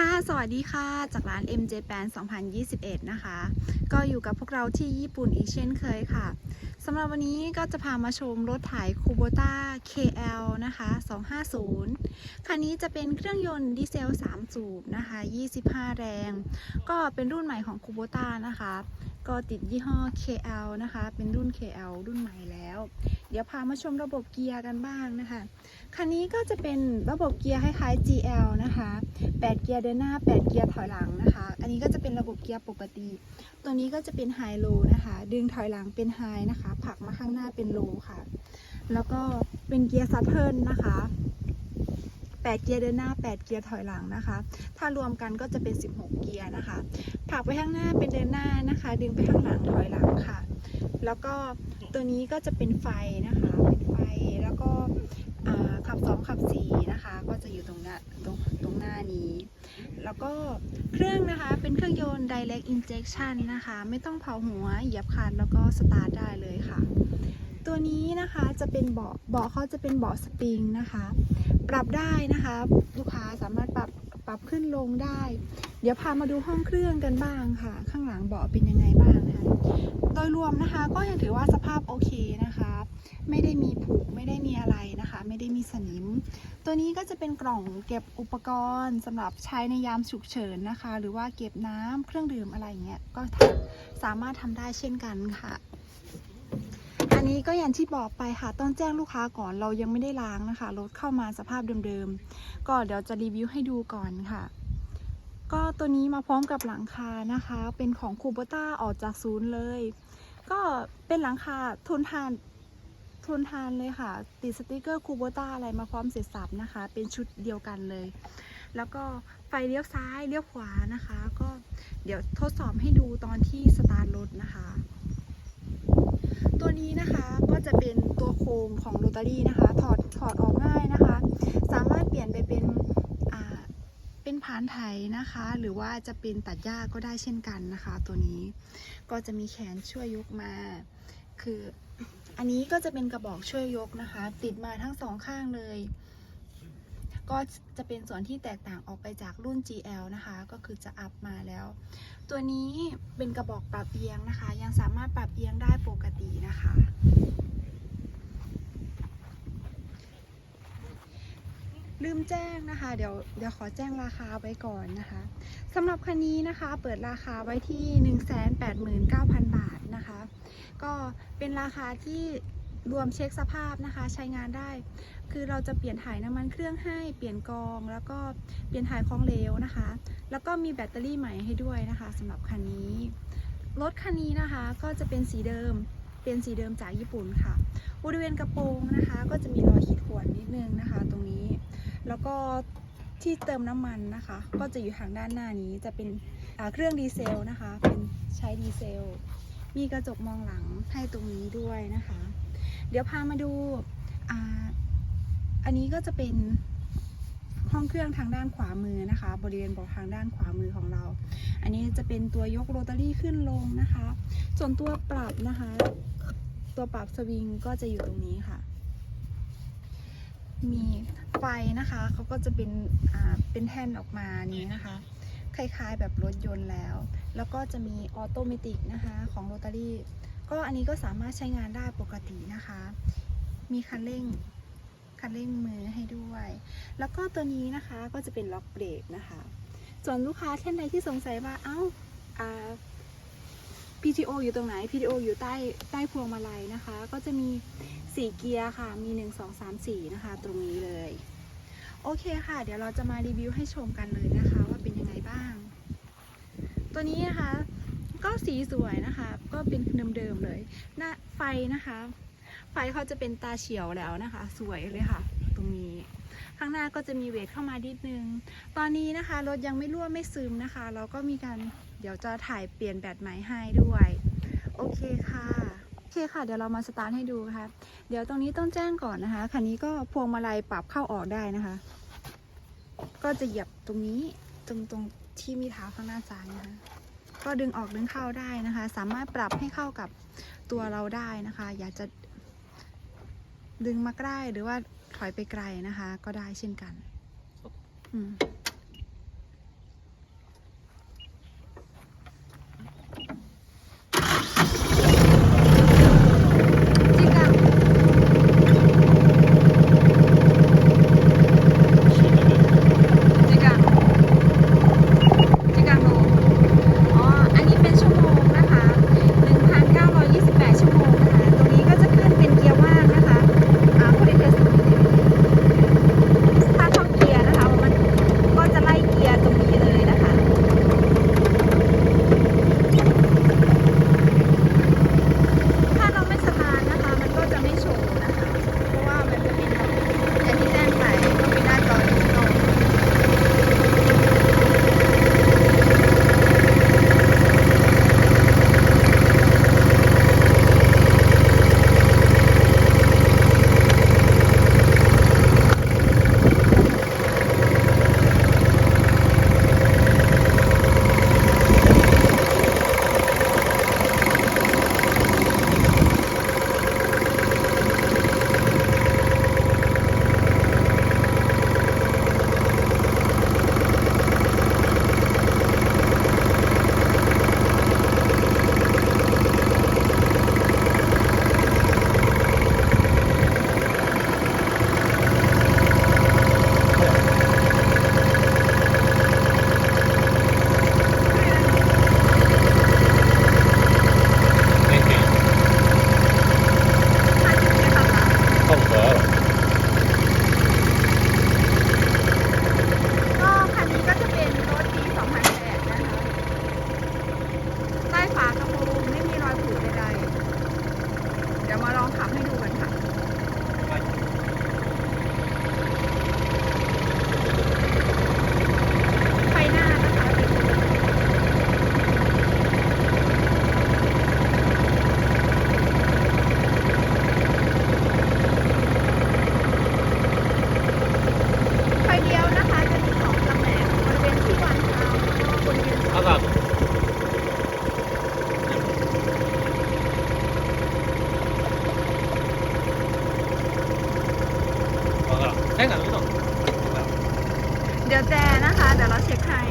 ค่ะ สวัสดีค่ะ จากร้าน MJ Pan 2021 นะคะ ก็อยู่กับพวกเราที่ญี่ปุ่นอีกเช่นเคยค่ะ สำหรับวันนี้ก็จะพามาชมรถไถคูโบต้า KL นะคะ 250 คันนี้จะเป็นเครื่องยนต์ดีเซล 3 สูบนะคะ 25 แรง ก็เป็นรุ่นใหม่ของคูโบต้านะคะ ก็ติดยี่ห้อ KL นะคะ เป็นรุ่น KL รุ่นใหม่แล้ว เดี๋ยวพามาชมระบบเกียร์กันบ้างนะคะ คันนี้ก็จะเป็นระบบเกียร์คล้ายๆ GL นะคะ 8 เกียร์เดินหน้า 8 เกียร์ถอยหลังนะคะ อันนี้ก็จะเป็นระบบเกียร์ปกติ ตัวนี้ก็จะเป็นไฮโลนะคะ ดึงถอยหลังเป็นไฮนะคะ ผลักมาข้างหน้าเป็นโลค่ะ แล้วก็เป็นเกียร์ซัตเทิลนะคะ 8 เกียร์เดินหน้า 8 เกียร์ถอยหลังนะคะ ถ้ารวมกันก็จะเป็น 16 เกียร์นะคะผักไปข้างหน้าเป็นเดินหน้านะคะ ดึงไปข้างหลังถอยหลังค่ะ แล้วก็ตัวนี้ก็จะเป็นไฟนะคะเป็นไฟแล้วก็ขับสองขับสี่นะคะ ก็จะอยู่ตรงหน้ตรงตรงหน้านี้ แล้วก็เครื่องนะคะเป็นเครื่องยนต์ direct injection นะคะ ไม่ต้องเผาหัวเหยียบคันแล้วก็สตาร์ทได้เลยค่ะ ตัวนี้นะคะจะเป็นเบาะเบาะเขาจะเป็นเบาะสปริงนะคะ ปรับได้นะคะ ลูกค้าสามารถปรับปรับขึ้นลงได้ เดี๋ยวพามาดูห้องเครื่องกันบ้างค่ะ ข้างหลังเบาะเป็นยังไงบ้างนะคะโดยรวมนะคะก็ยังถือว่าสภาพโอเคนะคะ ไม่ได้มีผุไม่ได้มีอะไรนะคะ ไม่ได้มีสนิม ตัวนี้ก็จะเป็นกล่องเก็บอุปกรณ์สำหรับใช้ในยามฉุกเฉินนะคะ หรือว่าเก็บน้ำเครื่องดื่มอะไรเงี้ยก็สามารถทำได้เช่นกันค่ะ นนี้ก็อย่างที่บอกไปค่ะต้องแจ้งลูกค้าก่อนเรายังไม่ได้ล้างนะคะรถเข้ามาสภาพเดิมๆ ก็เดี๋ยวจะรีวิวให้ดูก่อนค่ะ ก็ตัวนี้มาพร้อมกับหลังคานะคะ เป็นของคูโบต้าออกจากศูนย์เลย ก็เป็นหลังคาทนทานทนทานเลยค่ะ ติดสติกเกอร์คูโบต้าอะไรมาพร้อมเสร็จสับนะคะ เป็นชุดเดียวกันเลย แล้วก็ไฟเลี้ยวซ้ายเลี้ยวขวานะคะ ก็เดี๋ยวทดสอบให้ดูตอนที่สตาร์ทรถนะคะ ตัวนี้นะคะก็จะเป็นตัวโคมของโรตารี่นะคะ ถอดถอดออกง่ายนะคะ สามารถเปลี่ยนไปเป็นเป็นผานไถนะคะ หรือว่าจะเป็นตัดหญ้าก็ได้เช่นกันนะคะ ตัวนี้ก็จะมีแขนช่วยยกมา คืออันนี้ก็จะเป็นกระบอกช่วยยกนะคะ ติดมาทั้งสองข้างเลย ก็จะเป็นส่วนที่แตกต่างออกไปจากรุ่น GL นะคะ ก็คือจะอัพมาแล้ว ตัวนี้เป็นกระบอกปรับเอียงนะคะ ยังสามารถปรับเอียงได้ปกตินะคะ ลืมแจ้งนะคะ เดี๋ยวเดี๋ยวขอแจ้งราคาไว้ก่อนนะคะสำหรับคันนี้นะคะเปิดราคาไว้ที่ 189,000 บาทนะคะ ก็เป็นราคาที่ รวมเช็คสภาพนะคะใช้งานได้ คือเราจะเปลี่ยนถ่ายน้ำมันเครื่องให้เปลี่ยนกองแล้วก็เปลี่ยนถ่ายของเหลวนะคะ แล้วก็มีแบตเตอรี่ใหม่ให้ด้วยนะคะสำหรับคันนี้รถคันนี้นะคะก็จะเป็นสีเดิมเป็นสีเดิมจากญี่ปุ่นค่ะบริเวณกระโปรงนะคะ ก็จะมีรอยขีดข่วนนิดนึงนะคะ ตรงนี้ แล้วก็ที่เติมน้ำมันนะคะ ก็จะอยู่ทางด้านหน้านี้จะเป็นเครื่องดีเซลนะคะ เป็นใช้ดีเซล มีกระจกมองหลังให้ตรงนี้ด้วยนะคะ เดี๋ยวพามาดูอ่าอันนี้ก็จะเป็นห้องเครื่องทางด้านขวามือนะคะ บริเวณเบาะทางด้านขวามือของเรา อันนี้จะเป็นตัวยกโรตารี่ขึ้นลงนะคะ ส่วนตัวปรับนะคะ ตัวปรับสวิงก็จะอยู่ตรงนี้ค่ะ มีไฟนะคะเขาก็จะเป็นอ่าเป็นแท่นออกมานี้นะคะ คล้ายๆแบบรถยนต์แล้ว แล้วก็จะมีออโตเมติกนะคะของโรตารี่ ก็อันนี้ก็สามารถใช้งานได้ปกตินะคะ มีคันเร่งคันเร่งมือให้ด้วย แล้วก็ตัวนี้นะคะก็จะเป็นล็อกเบรกนะคะ ส่วนลูกค้าท่านใดที่สงสัยว่าเอ้าอ่า PTO อยู่ตรงไหน PTO อยู่ใต้ใต้พวงมาลัยนะคะ ก็จะมี 4 เกียร์ค่ะ มี 1 2 3 4 นะคะ ตรงนี้เลย โอเคค่ะ เดี๋ยวเราจะมารีวิวให้ชมกันเลยนะคะ ว่าเป็นยังไงบ้าง ตัวนี้นะคะ ก็สีสวยนะคะ ก็เป็นเดิมๆเลยหน้าไฟนะคะ ไฟเขาจะเป็นตาเฉียวแล้วนะคะ สวยเลยค่ะ ตรงนี้ ข้างหน้าก็จะมีเวทเข้ามานิดนึง ตอนนี้นะคะรถยังไม่รั่วไม่ซึมนะคะเราก็มีการเดี๋ยวจะถ่ายเปลี่ยนแบตใหม่ให้ด้วย โอเคค่ะโอเคค่ะเดี๋ยวเรามาสตาร์ทให้ดูค่ะเดี๋ยวตรงนี้ต้องแจ้งก่อนนะคะคันนี้ก็พวงมาลัยปรับเข้าออกได้นะคะ ก็จะเหยียบตรงนี้ตรงตรงที่มีเท้าข้างหน้าซ้ายนะคะ ก็ดึงออกดึงเข้าได้นะคะ สามารถปรับให้เข้ากับตัวเราได้นะคะ อยากจะดึงมาใกล้หรือว่าถอยไปไกลนะคะ ก็ได้เช่นกันอืม เอ๊ะแต่ไม่ต้อง เดี๋ยวแจนะคะ เดี๋ยวเราเช็คให้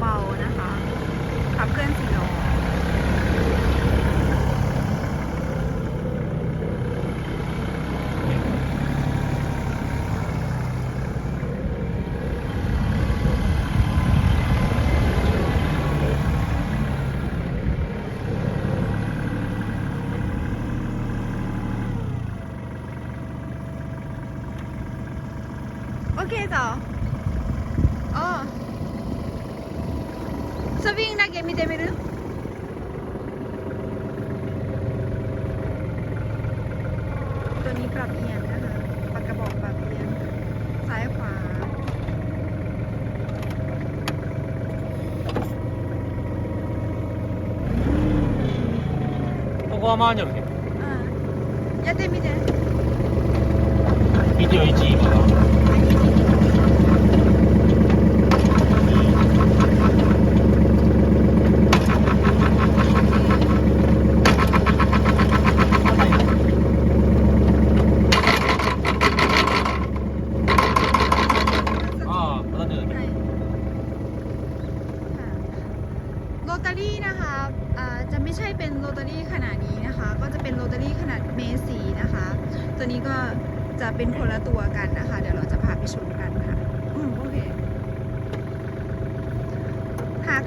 เบาๆนะคะ ขับเคลื่อนสี่ล้อโอเคจ้ะอ๋อ Yoksa Wing'de gemi demirim. Aman yok. Ya demire. Video 1 iyi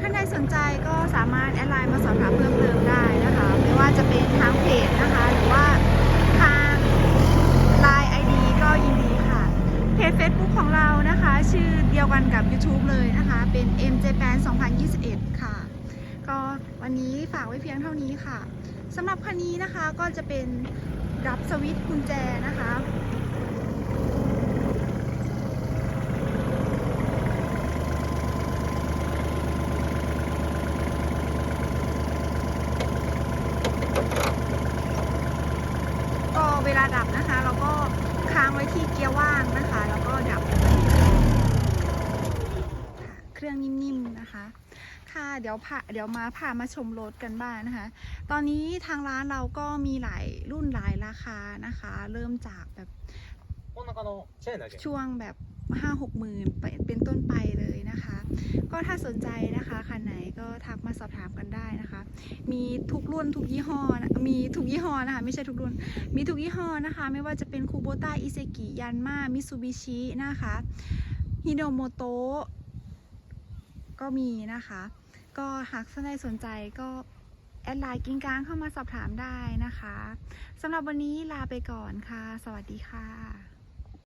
ท่านใดสนใจก็สามารถแอดไลน์มาสอบถามเพิ่มเติมได้นะคะ ไม่ว่าจะเป็นทางเพจนะคะ หรือว่าทางไลน์ ID ก็ยินดีค่ะ เพจ Facebook ของเรานะคะ ชื่อเดียวกันกับ YouTube เลยนะคะ เป็น MJ p a n 2021 ค่ะ ก็วันนี้ฝากไว้เพียงเท่านี้ค่ะสำหรับคันนี้นะคะก็จะเป็นรับสวิตช์กุญแจนะคะ ก็เวลาดับนะคะ เราก็ค้างไว้ที่เกียร์ว่างนะคะ แล้วก็ดับค่ะเครื่องนิ่มๆนะคะ ค่ะ เดี๋ยวพาเดี๋ยวมาพามาชมรถกันบ้างนะคะ ตอนนี้ทางร้านเราก็มีหลายรุ่นหลายราคานะคะ เริ่มจากแบบช่วงแบบห้าหกหมื่นเป็นต้นไปเลยนะคะ ก็ถ้าสนใจนะคะคันไหนก็ทักมาสอบถามกันได้นะคะ มีทุกรุ่นทุกยี่ห้อมีทุกยี่ห้อนะคะไม่ใช่ทุกรุ่น มีทุกยี่ห้อนะคะ ไม่ว่าจะเป็นคูโบต้าอิเซกิยันมามิซูบิชินะคะฮิโนโมโตะก็มีนะคะ ก็หากท่านใดสนใจก็แอดไลน์กิ้งก้างเข้ามาสอบถามได้นะคะสำหรับวันนี้ลาไปก่อนค่ะ สวัสดีค่ะ